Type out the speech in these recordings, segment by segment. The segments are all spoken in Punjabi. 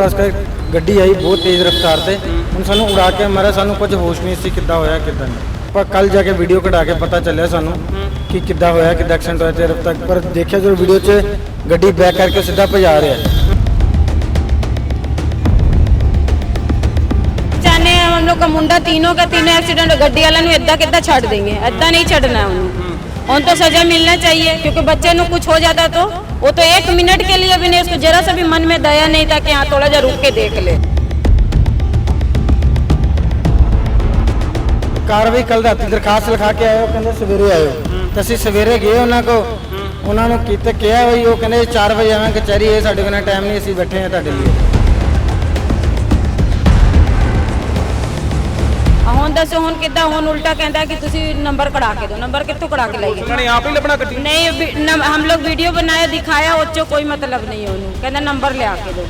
ਪਾਸ ਕਰ ਗੱਡੀ ਆਈ ਬਹੁਤ ਤੇਜ਼ ਰਫ਼ਤਾਰ ਤੇ। ਹੁਣ ਸਾਨੂੰ ਉਡਾ ਕੇ ਮਾਰਿਆ, ਸਾਨੂੰ ਕੁਝ ਹੋਸ਼ ਨਹੀਂ ਸੀ ਕਿੱਦਾਂ ਹੋਇਆ, ਕਿੱਦਾਂ ਨਹੀਂ। ਪਰ ਕੱਲ ਜਾ ਕੇ ਵੀਡੀਓ ਕਢਾ ਕੇ ਪਤਾ ਚੱਲਿਆ ਸਾਨੂੰ ਕਿ ਕਿੱਦਾਂ ਹੋਇਆ, ਕਿੱਦਾਂ ਐਕਸੀਡੈਂਟ ਹੋਇਆ ਤੇ ਰਫ਼ਤਾਰ। ਪਰ ਦੇਖਿਆ ਜਦੋਂ ਵੀਡੀਓ 'ਚ ਗੱਡੀ ਬੈਕ ਕਰਕੇ ਸਿੱਧਾ ਭਜਾ ਰਿਹਾ। ਚਾਹਨੇ ਹਮ ਲੋਗ ਦਾ ਮੁੰਡਾ ਤੀਨੋਂ ਦਾ ਤੀਨੋਂ ਐਕਸੀਡੈਂਟ ਗੱਡੀ ਵਾਲਿਆਂ ਨੂੰ ਇੱਦਾਂ ਕਿੱਦਾਂ ਛੱਡ ਦੇਂਗੇ ਇੱਦਾਂ ਨਹੀਂ ਛੱਡਣਾ ਉਹਨੂੰ। ਉਹਨੂੰ ਤਾਂ ਸਜ਼ਾ ਮਿਲਣਾ ਚਾਹੀਏ, ਕਿਉਂਕਿ ਬੱਚੇ ਨੂੰ ਕੁਝ ਹੋ ਜਾਂਦਾ ਤਾਂ वो तो एक मिनट के लिए भी नहीं उसको जरा सा भी मन में दया नहीं था कि हाँ थोड़ा जा रुक के देख ले ਕਾਰਵਾਈ ਕੱਲ ਰਾਤੀ ਦਰਖਾਸਤ ਲਿਖਾ ਕੇ ਆਇਓ ਕਹਿੰਦੇ ਸਵੇਰੇ ਆਇਓ ਤੇ ਅਸੀਂ ਸਵੇਰੇ ਗਏ ਉਹਨਾਂ ਕੋ ਉਹਨਾਂ ਨੂੰ ਕੀਤਾ ਕਿਹਾ ਹੋਈ ਉਹ ਕਹਿੰਦੇ 4 ਵਜੇ ਆਵਾਂ ਕਚਹਿਰੀ ਇਹ ਸਾਡੇ ਕੋਲ ਟਾਈਮ ਨਹੀਂ ਅਸੀਂ ਬੈਠੇ ਹਾਂ ਤੁਹਾਡੇ ਲਈ ਹੁਣ ਦੱਸੋ ਹੁਣ ਕਿੱਦਾਂ ਹੁਣ ਉਲਟਾ ਕਹਿੰਦਾ ਕਿ ਤੁਸੀਂ ਨੰਬਰ ਕਢਾ ਕੇ ਦਿਓ ਨੰਬਰ ਕਿੱਥੋਂ ਕਢਾ ਕੇ ਲਾਈਏ ਉਹਨਾਂ ਨੇ ਆਪ ਹੀ ਲੱਭਣਾ ਗੱਡੀ ਨਹੀਂ ਵੀ- ਨਮ- हम लोग वीडियो बनाया दिखाया ਉਹ 'ਚੋਂ ਕੋਈ ਮਤਲਬ ਨਹੀਂ ਉਹਨੂੰ ਕਹਿੰਦਾ ਨੰਬਰ ਲਿਆ ਕੇ ਦਿਓ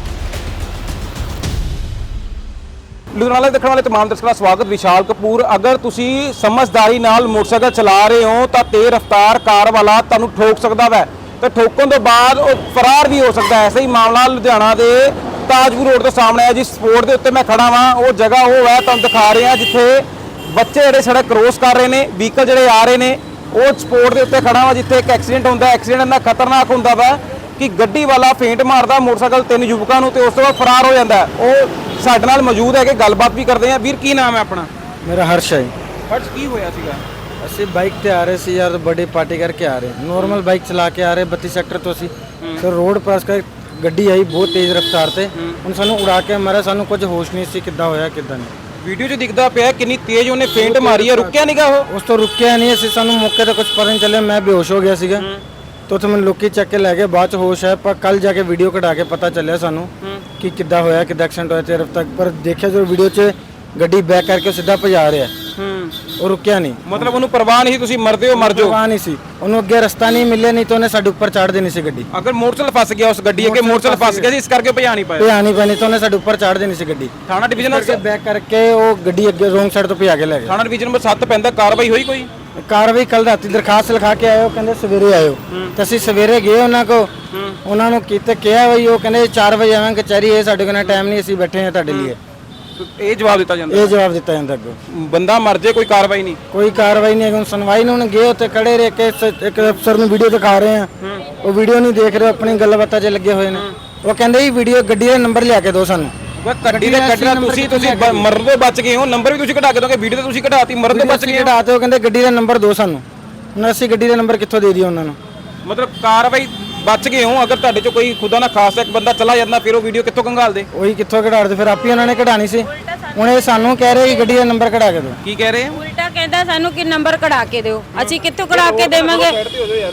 ਲੁਧਿਆਣਾ ਦੇਖਣ ਵਾਲੇ ਤਮਾਮ ਦਰਸ਼ਕਾਂ ਦਾ ਸਵਾਗਤ ਵਿਸ਼ਾਲ ਕਪੂਰ ਅਗਰ ਤੁਸੀਂ ਸਮਝਦਾਰੀ ਨਾਲ ਮੋਟਰਸਾਈਕਲ ਚਲਾ ਰਹੇ ਹੋ ਤਾਂ ਤੇਜ਼ ਰਫ਼ਤਾਰ ਕਾਰ ਵਾਲਾ ਤੁਹਾਨੂੰ ਠੋਕ ਸਕਦਾ ਵੈ ਤੇ ਠੋਕਣ ਤੋਂ ਬਾਅਦ ਉਹ ਫਰਾਰ ਵੀ ਹੋ ਸਕਦਾ ਹੈ ਐਸਾ ਹੀ ਮਾਮਲਾ ਲੁਧਿਆਣਾ ਦੇ ਤਾਜਪੁਰ ਰੋਡ ਦੇ ਸਾਹਮਣੇ ਹੈ ਜਿਸ ਸਪੋਰਟ ਦੇ ਉੱਤੇ ਮੈਂ ਖੜਾ ਵਾਂ। ਉਹ ਜਗ੍ਹਾ ਉਹ ਹੈ ਤੁਹਾਨੂੰ ਦਿਖਾ ਰਹੇ ਜਿੱਥੇ ਬੱਚੇ ਜਿਹੜੇ ਸੜਕ ਕ੍ਰੋਸ ਕਰ ਰਹੇ ਨੇ ਵਹੀਕਲ ਜਿਹੜੇ ਆ ਰਹੇ ਨੇ ਉਹ ਸਪੋਰਟ ਦੇ ਉੱਤੇ ਖੜਾ ਵਾਂ ਜਿੱਥੇ ਇੱਕ ਐਕਸੀਡੈਂਟ ਹੁੰਦਾ ਐਕਸੀਡੈਂਟ ਇੰਨਾ ਖਤਰਨਾਕ ਹੁੰਦਾ ਵਾ ਕਿ ਗੱਡੀ ਵਾਲਾ ਫੇਂਟ ਮਾਰਦਾ ਮੋਟਰਸਾਈਕਲ ਤਿੰਨ ਯੁਵਕਾਂ ਨੂੰ ਤੇ ਉਸ ਤੋਂ ਬਾਅਦ ਫਰਾਰ ਹੋ ਜਾਂਦਾ। ਉਹ ਸਾਡੇ ਨਾਲ ਮੌਜੂਦ ਹੈ ਕਿ ਗੱਲਬਾਤ ਵੀ ਕਰਦੇ ਆ ਵੀਰ ਕੀ ਨਾਮ ਹੈ ਆਪਣਾ? ਮੇਰਾ ਹਰਸ਼ ਹੈ ਹਰਸ਼ ਕੀ ਹੋਇਆ ਸੀਗਾ? ਅਸੀਂ ਬਾਈਕ ਤੇ ਆ ਰਹੇ ਸੀ ਯਾਰ ਬਰਥਡੇ ਪਾਰਟੀ ਕਰਕੇ ਆ ਰਹੇ। ਨੋਰਮਲ ਬਾਈਕ ਚਲਾ ਕੇ ਆ ਰਹੇ 32 ਸੈਕਟਰ ਤੋਂ ਅਸੀਂ। ਤੇ ਰੋਡ ਪਾਸ ਕਰ ਗੱਡੀ ਆਈ ਬਹੁਤ ਤੇਜ਼ ਰਫ਼ਤਾਰ ਤੇ। ਹੁਣ ਸਾਨੂੰ ਉਡਾ ਕੇ ਮਾਰਿਆ ਸਾਨੂੰ ਕੁਝ ਹੋਸ਼ ਨਹੀਂ ਸੀ ਕਿੱਦਾਂ ਹੋਇਆ ਕਿੱਦਾਂ ਨਹੀਂ। ਵੀਡੀਓ 'ਚ ਦਿਖਦਾ ਪਿਆ ਕਿੰਨੀ ਤੇਜ਼ ਉਹਨੇ ਫੇਂਟ ਮਾਰੀ ਹੈ। ਰੁਕਿਆ ਨਹੀਂਗਾ ਉਹ? ਉਸ ਤੋਂ ਰੁਕਿਆ ਨਹੀਂ ਅਸੀਂ ਸਾਨੂੰ ਮੌਕੇ ਤੇ ਕੁਝ ਪਤਾ ਨਹੀਂ ਚੱਲਿਆ। ਮੈਂ ਬੇਹੋਸ਼ ਹੋ ਗਿਆ ਸੀਗਾ। ਤੇ ਉੱਥੇ ਮੈਨੂੰ ਲੋਕੀ ਚੱਕ ਕੇ ਲੈ ਗਏ ਬਾਅਦ ਚ ਹੋਸ਼ ਹੈ ਪਰ ਕੱਲ ਜਾ ਕੇ ਵੀਡੀਓ ਕਢਾ ਕੇ ਪਤਾ ਚੱਲਿਆ ਸਾਨੂੰ ਕਿ ਕਿੱਦਾਂ ਹੋਇਆ ਕਿੱਦਾਂ ਐਕਸੀਡੈਂਟ ਹੋਇਆ ਤੇ ਰਫ਼ਤਾਰ। ਪਰ ਦੇਖਿਆ ਜਦੋਂ ਵੀਡੀਓ 'ਚ ਗੱਡੀ ਬੈਕ ਕਰਕੇ ਸਿੱਧਾ ਭਜਾ ਰਿਹਾ। ਉਹ ਰੁਕਿਆ ਨਹੀਂ। ਮਤਲਬ ਉਹਨੂੰ ਪਰਵਾਹ ਨਹੀਂ ਸੀ ਤੁਸੀਂ ਮਰਦੇ ਹੋ ਮਰ ਜਾਓ। ਪਰਵਾਹ ਨਹੀਂ ਸੀ। ਉਹਨੂੰ ਅੱਗੇ ਰਸਤਾ ਨਹੀਂ ਮਿਲਿਆ ਨਹੀਂ ਤਾਂ ਉਹਨੇ ਸਾਡੇ ਉੱਪਰ ਚੜ੍ਹ ਦੇਣੀ ਸੀ ਗੱਡੀ। ਅਗਰ ਮੋਟਰਸਾਈਕਲ ਫਸ ਗਿਆ ਉਸ ਗੱਡੀ ਅੱਗੇ ਮੋਟਰਸਾਈਕਲ ਫਸ ਗਿਆ। ਸੀ ਇਸ ਕਰਕੇ ਭਜਾ ਨਹੀਂ ਪਾਇਆ ਭਜਾ ਨਹੀਂ ਪੈਣੀ ਤਾਂ ਉਹਨੇ ਸਾਡੇ ਉੱਪਰ ਚੜ੍ਹ ਦੇਣੀ ਸੀ ਗੱਡੀ। ਥਾਣਾ ਡਿਵੀਜ਼ਨ ਕਰਕੇ ਬੈਕ ਕਰਕੇ ਉਹ ਗੱਡੀ ਅੱਗੇ ਰੋਂਗ ਸਾਈਡ ਤੋਂ ਭਜਾ ਕੇ ਲੈ ਗਏ। ਥਾਣਾ ਡਿਵੀਜ਼ਨ ਨੰਬਰ 7 ਪੈਂਦਾ ਕਾਰਵਾਈ ਹੋਈ ਕੋਈ? ਕਾਰਵਾਈ ਕੱਲ ਰਾਤੀ ਦਰਖਾਸਤ ਲਿਖਾ ਕੇ ਆਇਓ ਕਹਿੰਦੇ ਸਵੇਰੇ ਆਇਓ। ਤੇ ਅਸੀਂ ਸਵੇਰੇ ਗਏ ਉਹਨਾਂ ਕੋ ਉਹਨਾਂ ਨੂੰ ਕੀਤਾ ਕਿਹਾ ਹੋਈ ਉਹ ਕਹਿੰਦੇ 4 ਵਜੇ ਆਵਾਂ ਕਚਹਿਰੀ ਇਹ ਸਾਡੇ ਕੋਲ ਟਾਈਮ ਨਹੀਂ ਅਸੀਂ ਬੈਠੇ ਹਾਂ ਤੁਹਾਡੇ ਲਈ ਇਹ ਜਵਾਬ ਦਿੱਤਾ ਜਾਂਦਾ? ਇਹ ਜਵਾਬ ਦਿੱਤਾ ਜਾਂਦਾ ਅੱਗੋਂ। ਬੰਦਾ ਮਰ ਜੇ ਕੋਈ ਕਾਰਵਾਈ ਨਹੀਂ? ਕੋਈ ਕਾਰਵਾਈ ਨਹੀਂ ਹੈ ਹੁਣ ਸੁਣਵਾਈ ਨੂੰ ਗਏ ਉੱਥੇ ਖੜੇ ਰਹੇ ਕਿ ਸ- ਇੱਕ ਅਫਸਰ ਨੂੰ ਵੀਡੀਓ ਦਿਖਾ ਰਹੇ ਆ। ਉਹ ਵੀਡੀਓ ਨਹੀਂ ਦੇਖ ਰਹੇ ਆਪਣੀ ਗੱਲਬਾਤਾਂ 'ਚ ਲੱਗੇ ਹੋਏ ਨੇ। ਉਹ ਕਹਿੰਦੇ ਜੀ ਵੀਡੀਓ ਗੱਡੀ ਦਾ ਨੰਬਰ ਲਿਆ ਕੇ ਦਿਓ ਸਾਨੂੰ। ਵਾ ਗੱਡੀ ਦੇ ਕੱਢਣਾ ਤੁਸੀਂ ਤੁਸੀਂ ਬ- ਮਰਨ ਤੋਂ ਬਚ ਗਏ ਹੋ ਨੰਬਰ ਵੀ ਤੁਸੀਂ ਕਢਾ ਕੇ ਦੋਗੇ ਵੀਡੀਓ ਤੇ ਤੁਸੀਂ ਕਢਾਤੀ ਮਰਨ ਤੋਂ ਬਚ ਗਏ ਹੋ। ਕਢਾ ਤੇ ਉਹ ਕਹਿੰਦੇ ਗੱਡੀ ਦਾ ਨੰਬਰ ਦਿਓ ਸਾਨੂੰ। ਹੁਣ ਅਸੀਂ ਗੱਡੀ ਦਾ ਨੰਬਰ ਕਿੱਥੋਂ ਦੇ ਦਈਏ ਉਹਨਾਂ ਨੂੰ? ਮਤਲਬ ਕਾਰਵਾਈ ਬਚ ਗਏ ਹੋ ਅਗਰ ਤੁਹਾਡੇ ਚੋਂ ਕੋਈ ਖੁਦਾ ਨਾ ਖਾਸ ਇੱਕ ਬੰਦਾ ਚਲਾ ਜਾਂਦਾ ਫਿਰ ਉਹ ਵੀਡੀਓ ਕਿੱਥੋਂ ਕੰਗਾਲ ਦੇ? ਉਹੀ ਕਿੱਥੋਂ ਕਢਾੜਦੇ ਫਿਰ ਆਪੀ ਉਹਨਾਂ ਨੇ ਕਢਾਣੀ ਸੀ। ਹੁਣ ਇਹ ਸਾਨੂੰ ਕਹਿ ਰਹੇ ਕਿ ਗੱਡੀ ਦਾ ਨੰਬਰ ਕਢਾ ਕੇ ਦਿਓ। ਕੀ ਕਹਿ ਰਹੇ ਆ? ਉਲਟਾ ਕਹਿੰਦਾ ਸਾਨੂੰ ਕਿ ਨੰਬਰ ਕਢਾ ਕੇ ਦਿਓ। ਅਸੀਂ ਕਿੱਥੋਂ ਕਢਾ ਕੇ ਦੇਵਾਂਗੇ?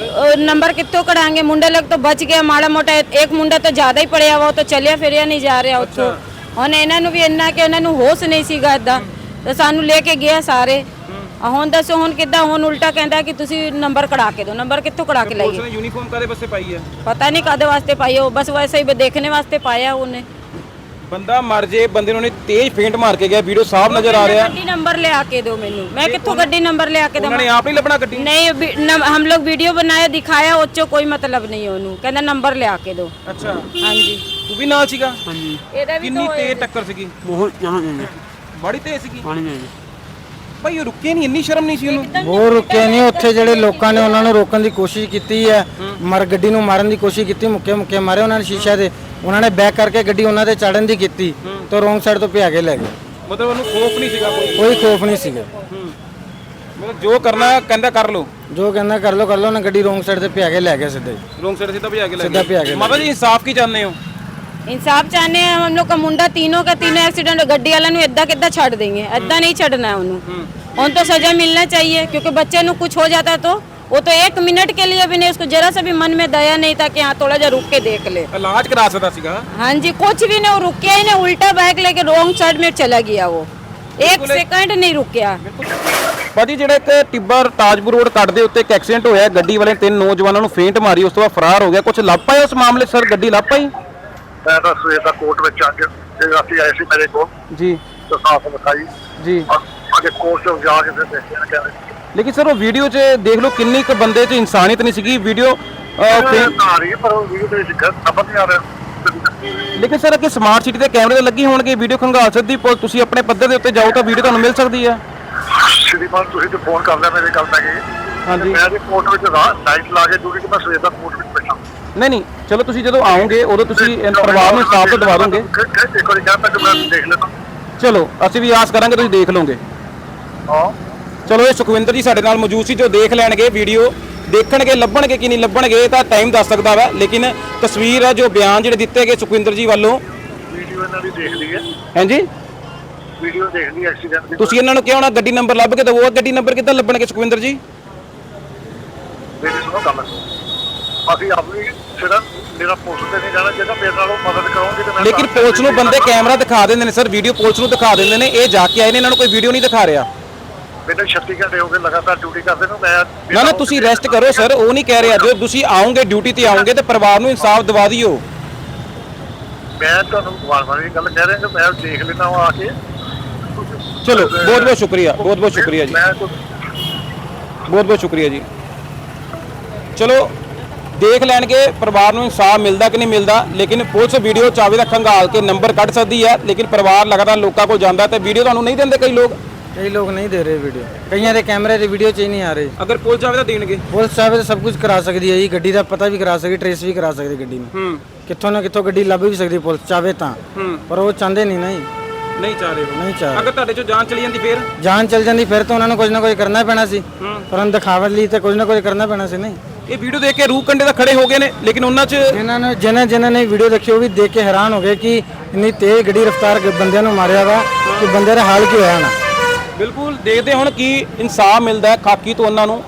ਉਹ ਨੰਬਰ ਕਿੱਥੋਂ ਕਢਾਂਗੇ? ਮੁੰਡੇ ਲੋਕ ਤਾਂ ਬਚ ਗਿਆ ਮਾੜਾ ਮੋਟਾ ਇੱਕ ਮੁੰਡਾ ਤਾਂ ਜ਼ਿਆਦਾ ਹੀ ਪੜਿਆ ਵਾ ਉਹ ਤਾਂ ਚੱਲਿਆ ਫਿਰਿਆ ਨਹੀਂ ਜਾ ਰਿਹਾ ਉੱਥੋਂ। ਹੁਣ ਇਹਨਾਂ ਨੂੰ ਵੀ ਇੰਨਾ ਕਿ ਉਹਨਾਂ ਨੂੰ ਹੋਸ਼ ਨਹੀਂ ਸੀਗਾ ਇਦਾਂ ਤੇ ਸਾਨੂੰ ਲੈ ਕੇ ਗਿਆ ਸਾਰੇ। ਆ ਹੁਣ ਦੱਸੋ ਹੁਣ ਕਿੱਦਾਂ ਹੁਣ ਉਲਟਾ ਕਹਿੰਦਾ ਕਿ ਤੁਸੀਂ ਨੰਬਰ ਕਢਾ ਕੇ ਦਿਓ ਨੰਬਰ ਕਿੱਥੋਂ ਕਢਾ ਕੇ ਲਾਈਏ ਉਸਨੇ ਯੂਨੀਫਾਰਮ ਕਾਦੇ ਵਾਸਤੇ ਪਾਈ ਹੈ ਪਤਾ ਨਹੀਂ ਕਾਦੇ ਵਾਸਤੇ ਪਾਈ ਉਹ ਬਸ ਵੈਸੇ ਹੀ ਦੇਖਣੇ ਵਾਸਤੇ ਪਾਇਆ ਉਹਨੇ ਬੰਦਾ ਮਰ ਜੇ ਬੰਦੇ ਨੂੰ ਉਹਨੇ ਤੇਜ਼ ਫੇਂਟ ਮਾਰ ਕੇ ਗਿਆ ਵੀਡੀਓ ਸਾਫ਼ ਨਜ਼ਰ ਆ ਰਿਹਾ ਗੱਡੀ ਨੰਬਰ ਲਿਆ ਕੇ ਦਿਓ ਮੈਨੂੰ ਮੈਂ ਕਿੱਥੋਂ ਗੱਡੀ ਨੰਬਰ ਲਿਆ ਕੇ ਉਹਨਾਂ ਦੇਵਾਂ ਨੇ ਆਪ ਨਹੀਂ ਲੱਭਣਾ ਗੱਡੀ नहीं भी- नम, हम लोग वीडियो बनाया दिखाया ਉਹ 'ਚੋਂ ਕੋਈ ਮਤਲਬ ਨਹੀਂ ਉਹਨੂੰ ਕਹਿੰਦਾ ਨੰਬਰ ਲਿਆ ਕੇ ਦਿਓ ਅੱਛਾ ਹਾਂਜੀ ਤੂੰ ਵੀ ਨਾਲ ਸੀਗਾ ਇਹਦਾ ਵੀ ਕਿੰਨੀ ਤੇਜ਼ ਟੱਕਰ ਸੀਗੀ ਬਹੁਤ यहाँ नहीं ਬੜੀ ਤੇਜ਼ ਸੀਗੀ पानी नहीं ਭਾਈ ਉਹ ਰੁਕੇ ਨਹੀਂ ਇੰਨੀ ਸ਼ਰਮ ਨਹੀਂ ਸੀ ਉਹਨੂੰ? ਉਹ ਰੁਕੇ ਨਹੀਂ ਉੱਥੇ ਜਿਹੜੇ ਲੋਕਾਂ ਨੇ ਉਹਨਾਂ ਨੂੰ ਰੋਕਣ ਦੀ ਕੋਸ਼ਿਸ਼ ਕੀਤੀ ਹੈ ਮਰ ਗੱਡੀ ਨੂੰ ਮਾਰਨ ਦੀ ਕੋਸ਼ਿਸ਼ ਕੀਤੀ ਮੁੱਕੇ ਮੁੱਕੇ ਮਾਰੇ ਉਹਨਾਂ ਨੇ ਸ਼ੀਸ਼ਾ ਦੇ ਉਹਨਾਂ ਨੇ ਬੈਕ ਕਰਕੇ ਗੱਡੀ ਉਹਨਾਂ ਤੇ ਚੜਨ ਦੀ ਕੀਤੀ ਤੇ ਰੋਂਗ ਸਾਈਡ ਤੋਂ ਕੇ ਲੈ ਗਏ। ਮਤਲਬ ਉਹਨੂੰ ਖੋਫ ਨਹੀਂ ਸੀਗਾ ਕੋਈ? ਕੋਈ ਖੋਫ ਨਹੀਂ ਸੀਗਾ। ਮਤਲਬ ਜੋ ਕਰਨਾ ਕਹਿੰਦਾ ਕਰ ਲੋ ਜੋ ਕਹਿੰਦਾ ਕਰ ਲੋ ਕਰ ਲੋ ਉਹਨਾਂ ਗੱਡੀ ਰੋਂਗ ਸਾਈਡ ਤੇ ਕੇ ਲੈ ਗਏ ਸਿੱਧੇ। ਰੋਂਗ ਸਾਈਡ ਸਿੱਧਾ ਭਜਾ ਕੇ ਲੈ ਸਿੱਧਾ ਭਜਾ ਕੇ ਲੈ ਮਾਤਾ ਜੀ ਇਨਸਾਫ ਕੀ ਚਾਹੁੰਦੇ ਹੋ? ਇਨਸਾਫ਼ चाहने ਆ हम लोग का मुंडा तीनों का तीनों एक्सीडेंट ਗੱਡੀ ਵਾਲਿਆਂ ਨੂੰ ਇੱਦਾਂ ਕਿੱਦਾਂ ਛੱਡ ਦੇਂਗੇ ਇੱਦਾਂ ਨਹੀਂ ਛੱਡਣਾ ਉਹਨੂੰ। ਉਹਨੂੰ ਤਾਂ ਸਜ਼ਾ ਮਿਲਣਾ ਚਾਹੀਏ ਕਿਉਂਕਿ ਬੱਚੇ ਨੂੰ ਕੁਝ ਹੋ ਜਾਤਾ ਤਾਂ वो तो एक मिनट के लिए भी नहीं उसको जरा सा भी मन में दया नहीं था कि हाँ थोड़ा जा रुक के देख ले इलाज करा सकता सीगा हाँ जी कुछ भी नहीं रुक गया ही नहीं उल्टा बाइक लेके रोंग साइड में चला गया वो ਇੱਕ ਸੈਕਿੰਡ ਨਹੀਂ ਰੁਕਿਆ। ਭਾਜੀ ਜਿਹੜਾ ਇੱਥੇ ਟਿੱਬਰ ਤਾਜਪੁਰ ਰੋਡ ਕੱਟ ਦੇ ਉੱਤੇ ਇੱਕ ਐਕਸੀਡੈਂਟ ਹੋਇਆ ਗੱਡੀ ਵਾਲੇ ਤਿੰਨ ਨੌਜਵਾਨਾਂ ਨੂੰ ਫੇਂਟ ਮਾਰੀ ਉਸ ਤੋਂ ਬਾਅਦ ਫਰਾਰ ਹੋ ਗਿਆ। ਕੁਝ ਲੱਭ ਪਾਇਆ ਉਸ ਮਾਮਲੇ ਸਰ? ਗੱਡੀ ਲੱਭ ਪਾਈ? ਮੈਂ ਤਾਂ ਸਵੇਰ ਦਾ ਕੋਰਟ ਵਿੱਚ ਅੱਜ ਤੇ ਰਾਤੀ ਆਏ ਸੀ ਮੇਰੇ ਕੋਲ। ਜੀ। ਦਰਖਾਸਤ ਲਿਖਾਈ ਜੀ। ਅੱਗੇ ਕੋਰਟ ਚ ਜਾ ਕੇ ਫਿਰ ਦੇਖਿਆ ਕਹਿੰਦੇ। ਲੇਕਿਨ ਸਰ ਉਹ ਵੀਡੀਓ 'ਚ ਦੇਖ ਲਓ ਕਿੰਨੀ ਕੁ ਬੰਦੇ 'ਚ ਇਨਸਾਨੀਅਤ ਨਹੀਂ ਸੀਗੀ। ਵੀਡੀਓ ਆ ਰਹੀ ਹੈ, ਪਰ ਉਹ ਵੀਡੀਓ ਦੇ ਵਿੱਚ ਖਬਰ ਨਹੀਂ ਆ ਰਿਹਾ। ਲੇਕਿਨ ਸਰ ਕਿ ਸਮਾਰਟ ਸਿਟੀ ਦੇ ਕੈਮਰੇ ਤਾਂ ਲੱਗੇ ਹੋਣਗੇ ਵੀਡੀਓ ਖੰਗਾਲ ਸਕਦੀ ਪੁਲਿਸ ਤੁਸੀਂ ਆਪਣੇ ਪੱਧਰ ਦੇ ਉੱਤੇ ਜਾਓ ਤਾਂ ਵੀਡੀਓ ਤੁਹਾਨੂੰ ਮਿਲ ਸਕਦੀ ਹੈ ਸ਼੍ਰੀਮਾਨ ਤੁਸੀਂ ਤੇ ਫੋਨ ਕਰ ਲਿਆ ਮੇਰੇ ਗੱਲ ਪੈ ਗਈ ਹਾਂਜੀ। ਮੈਂ ਜੀ ਕੋਰਟ ਵਿੱਚ ਨਾਈਟ ਲਾ ਕੇ ਡਿਊਟੀ ਤੇ ਮੈਂ ਸਵੇਰ ਦਾ ਕੋਰਟ ਵਿੱਚ ਬੈਠਾ। ਨਹੀਂ ਨਹੀਂ ਚਲੋ ਤੁਸੀਂ ਜਦੋਂ ਆਓਗੇ ਉਦੋਂ ਤੁਸੀਂ ਇਹ ਪਰਿਵਾਰ ਨੂੰ ਇਨਸਾਫ ਤਾਂ ਦਵਾ ਦੋਗੇ। ਇੱਕ ਵਾਰੀ ਕਹਿ ਤੱਕ ਮੈਂ ਦੇਖ ਲੈਣਾ ਚਲੋ ਅਸੀਂ ਵੀ ਆਸ ਕਰਾਂਗੇ ਤੁਸੀਂ ਦੇਖ ਲਓਗੇ। ਹਾਂ। ਚਲੋ ਇਹ ਸੁਖਵਿੰਦਰ ਜੀ ਸਾਡੇ ਨਾਲ ਮੌਜੂਦ ਸੀ ਜੋ ਦੇਖ ਲੈਣਗੇ ਵੀਡੀਓ ਦੇਖਣਗੇ ਲੱਭਣਗੇ ਕਿ ਨਹੀਂ ਲੱਭਣਗੇ ਤਾਂ ਟਾਈਮ ਦੱਸ ਸਕਦਾ ਵਾ ਲੇਕਿਨ ਤਸਵੀਰ ਹੈ ਜੋ ਬਿਆਨ ਜਿਹੜੇ ਦਿੱਤੇ ਗਏ ਸੁਖਵਿੰਦਰ ਜੀ ਵੱਲੋਂ। ਵੀਡੀਓ ਇਹਨਾਂ ਦੀ ਦੇਖ ਲਈ ਹੈ। ਹਾਂਜੀ? ਵੀਡੀਓ ਦੇਖ ਲਈ ਐਕਸੀਡੈਂਟ ਦੀ। ਤੁਸੀਂ ਇਹਨਾਂ ਨੂੰ ਕਿਹਾ ਹੋਣਾ ਗੱਡੀ ਨੰਬਰ ਲੱਭ ਕੇ ਦਵੋ ਉਹ ਗੱਡੀ ਨੰਬਰ ਕਿੱਦਾਂ ਲੱਭਣਗੇ ਸੁਖਵਿੰਦਰ ਜੀ? ਮੇਰੀ ਸੁਣੋ ਗੱਲ। ਅਸੀਂ ਆਪ ਵੀ ਮੇਰਾ ਪੁਲਿਸ ਤੇ ਨਹੀਂ ਜਾਣਾ ਚਾਹੀਦਾ ਮੇਰੇ ਨਾਲ ਉਹ ਮਦਦ ਕਰੋਗੇ ਤੇ ਮੈਂ ਲੇਕਿਨ ਪੁਲਿਸ ਨੂੰ ਬੰਦੇ ਕੈਮਰਾ ਦਿਖਾ ਦਿੰਦੇ ਨੇ ਸਰ ਵੀਡੀਓ ਪੁਲਿਸ ਨੂੰ ਦਿਖਾ ਦਿੰਦੇ ਨੇ ਇਹ ਜਾ ਕੇ ਆਏ ਨੇ ਇਹਨਾਂ ਨੂੰ ਕੋਈ ਵੀਡੀਓ ਨਹੀਂ ਦਿਖਾ ਰਿਹਾ। ਮੈਨੂੰ 36 ਘੰਟੇ ਹੋ ਗਏ ਲਗਾਤਾਰ ਡਿਊਟੀ ਕਰਦੇ ਨੂੰ ਮੈਂ ਨਾ ਨਾ ਤੁਸੀਂ ਰੈਸਟ ਕਰੋ ਸਰ ਉਹ ਨਹੀਂ ਕਹਿ ਰਿਹਾ ਜੋ ਤੁਸੀਂ ਆਓਗੇ ਡਿਊਟੀ ਤੇ ਆਓਗੇ ਤੇ ਪਰਿਵਾਰ ਨੂੰ ਇਨਸਾਫ ਦਿਵਾ ਦਿਓ। ਮੈਂ ਤੁਹਾਨੂੰ ਵਾਰ-ਵਾਰ ਇਹ ਗੱਲ ਕਹਿ ਰਿਹਾ ਕਿ ਮੈਂ ਦੇਖ ਲੈਣਾ ਆ ਕੇ। ਚਲੋ ਬਹੁਤ ਬਹੁਤ ਸ਼ੁਕਰੀਆ ਬਹੁਤ ਬਹੁਤ ਸ਼ੁਕਰੀਆ ਜੀ। ਬਹੁਤ ਬਹੁਤ ਸ਼ੁਕਰੀਆ ਜੀ। ਚਲੋ ਦੇਖ ਲੈਣਗੇ ਪਰਿਵਾਰ ਨੂੰ ਇਨਸਾਫ ਮਿਲਦਾ ਕਿ ਨਹੀਂ ਮਿਲਦਾ ਲੇਕਿਨ ਪੁਲਿਸ ਵੀਡੀਓ ਚਾਵੇ ਦਾ ਖੰਗਾਲ ਕੇ ਨੰਬਰ ਕੱਢ ਸਕਦੀ ਹੈ ਲੇਕਿਨ ਪਰਿਵਾਰ ਲਗਾਤਾਰ ਲੋਕਾਂ ਕੋਲ ਜਾਂਦਾ ਤੇ ਵੀਡੀਓ ਤੁਹਾਨੂੰ ਨਹੀਂ ਦਿੰਦੇ ਕਈ ਲੋਕ? ਕਈ ਲੋਕ ਨਹੀਂ ਦੇ ਰਹੇ ਵੀਡੀਓ। ਕਈਆਂ ਦੇ ਕੈਮਰੇ ਦੀ ਵੀਡੀਓ ਚ ਹੀ ਨਹੀਂ ਆ ਰਹੀ। ਅਗਰ ਪੁਲਿਸ ਜਾਵੇ ਤਾਂ ਦੇਣਗੇ। ਪੁਲਿਸ ਚਾਹੇ ਤਾਂ ਸਭ ਕੁਝ ਕਰਾ ਸਕਦੀ ਹੈ ਜੀ ਗੱਡੀ ਦਾ ਪਤਾ ਵੀ ਕਰਾ ਸਕਦੀ ਟ੍ਰੇਸ ਵੀ ਕਰਾ ਸਕਦੀ ਗੱਡੀ ਨੂੰ। ਹੂੰ। ਕਿੱਥੋਂ ਨਾ ਕਿੱਥੋਂ ਗੱਡੀ ਲੱਭ ਵੀ ਸਕਦੀ ਪੁਲਿਸ ਚਾਹਵੇ ਤਾਂ। ਹੂੰ। ਪਰ ਉਹ ਚਾਹੁੰਦੇ ਨਹੀਂ ਨਾ ਜੀ। ਨਹੀਂ ਚਾਹ ਰਹੇ ਨਹੀਂ ਚਾਹ ਅਗਰ ਤੁਹਾਡੇ ਚੋਂ ਜਾਨ ਚਲੀ ਜਾਂਦੀ ਫੇਰ? ਜਾਨ ਚਲ ਜਾਂਦੀ ਫਿਰ ਤਾਂ ਉਹਨਾਂ ਨੂੰ ਕੁਝ ਨਾ ਕੁਝ ਕਰਨਾ ਪੈਣਾ ਸੀ। ਪਰ ਉਹਨਾਂ ਦਿਖਾਵਟ ਲਈ ਤਾਂ ਕੁਝ ਨਾ ਕੁਝ ਕਰਨਾ ਪੈਣਾ ਸੀ ਨਹੀਂ। ਇਹ ਵੀਡੀਓ ਦੇਖ ਕੇ ਰੂਹ ਕੰਡੇ ਤਾਂ ਖੜੇ ਹੋ ਗਏ ਨੇ ਲੇਕਿਨ ਉਹਨਾਂ 'ਚ ਜਿਨ੍ਹਾਂ ਨੇ ਜਿਨ੍ਹਾਂ ਜਿਨ੍ਹਾਂ ਨੇ ਵੀਡੀਓ ਦੇਖੀ ਉਹ ਵੀ ਦੇਖ ਕੇ ਹੈਰਾਨ ਹੋ ਗਏ ਕਿ ਇੰਨੀ ਤੇਜ਼ ਗੱਡੀ ਰਫ਼ਤਾਰ ਗ- ਬੰਦਿਆਂ ਨੂੰ ਮਾਰਿਆ ਵਾ ਕਿ ਬੰਦੇ ਦਾ ਹਾਲ ਕੀ ਹੋਇਆ ਨਾ ਬਿਲਕੁਲ ਦੇਖਦੇ ਹੁਣ ਕੀ ਇਨਸਾਫ ਮਿਲਦਾ ਹੈ ਖਾਕੀ ਤੋਂ ਉਹਨਾਂ ਨੂੰ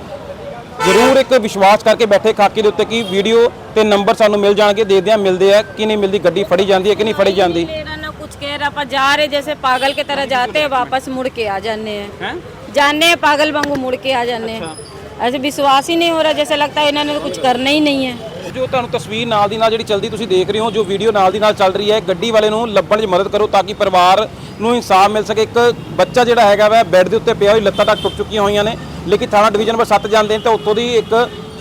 ਜ਼ਰੂਰ ਇੱਕ ਵਿਸ਼ਵਾਸ ਕਰਕੇ ਬੈਠੇ ਖਾਕੀ ਦੇ ਉੱਤੇ ਕਿ ਵੀਡੀਓ ਤੇ ਨੰਬਰ ਸਾਨੂੰ ਮਿਲ ਜਾਣਗੇ ਦੇਖਦੇ ਆ ਮਿਲਦੇ ਆ ਕਿ ਨਹੀਂ ਮਿਲਦੀ ਗੱਡੀ ਫੜੀ ਜਾਂਦੀ ਹੈ ਕਿ ਨਹੀਂ ਫੜੀ ਜਾਂਦੀ ले रहा ना कुछ कह रहा पर जा रहे जैसे पागल की तरह जाते हैं वापस मुड़ के आ जाने हैं हैं जाने हैं पागल वांगू मुड़ के आ जाने हैं ऐसे विश्वास ही नहीं हो रहा जैसे लगता है इन्होंने कुछ करना ही नहीं है ਜੋ ਤੁਹਾਨੂੰ ਤਸਵੀਰ ਨਾਲ ਦੀ ਨਾਲ ਜਿਹੜੀ ਚਲਦੀ ਤੁਸੀਂ ਦੇਖ ਰਹੇ ਹੋ ਜੋ ਵੀਡੀਓ ਨਾਲ ਦੀ ਨਾਲ ਚੱਲ ਰਹੀ ਹੈ ਗੱਡੀ ਵਾਲੇ ਨੂੰ ਲੱਭਣ 'ਚ ਮਦਦ ਕਰੋ ਤਾਂ ਕਿ ਪਰਿਵਾਰ ਨੂੰ ਇਨਸਾਫ ਮਿਲ ਸਕੇ ਇੱਕ ਬੱਚਾ ਜਿਹੜਾ ਹੈਗਾ ਵਾ ਬੈੱਡ ਦੇ ਉੱਤੇ ਪਿਆ ਹੋਈ ਲੱਤਾਂ ਤੱਕ ਟੁੱਟ ਚੁੱਕੀਆਂ ਹੋਈਆਂ ਨੇ ਲੇਕਿਨ ਥਾਣਾ ਡਿਵੀਜ਼ਨ ਨੰਬਰ 7 ਜਾਂਦੇ ਨੇ ਤਾਂ ਉੱਥੋਂ ਦੀ ਇੱਕ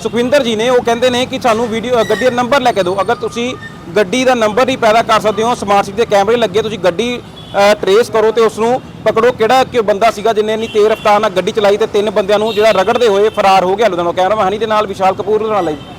ਸੁਖਵਿੰਦਰ ਜੀ ਨੇ ਉਹ ਕਹਿੰਦੇ ਨੇ ਕਿ ਸਾਨੂੰ ਵੀਡੀਓ ਗੱਡੀ ਦਾ ਨੰਬਰ ਲੈ ਕੇ ਦਿਓ ਅਗਰ ਤੁਸੀਂ ਗੱਡੀ ਦਾ ਨੰਬਰ ਹੀ ਪੈਦਾ ਕਰ ਸਕਦੇ ਹੋ ਸਮਾਰਟ ਸਿਟੀ ਦੇ ਕੈਮਰੇ ਲੱਗੇ ਤੁਸੀਂ ਗੱਡੀ ਟਰੇਸ ਕਰੋ ਤੇ ਉਸ ਨੂੰ ਪਕੜੋ ਕਿਹੜਾ ਕਿ ਬੰਦਾ ਸੀਗਾ ਜਿਨੇ ਇੰਨੀ ਤੇਜ਼ ਰਫ਼ਤਾਰ ਨਾਲ ਗੱਡੀ ਚਲਾਈ ਤੇ ਤਿੰਨ ਬੰਦਿਆਂ ਨੂੰ ਜਿਹੜਾ ਰਗੜਦੇ ਹੋਏ ਫਰਾਰ ਹੋ ਗਿਆ ਲੁਧਿਆਣਾ। ਕੈਮਰਾ ਹਨੀ ਦੇ ਨਾਲ ਵਿਸ਼ਾਲ ਕਪੂਰ ਲੁਧਿਆਣਾ ਲਈ।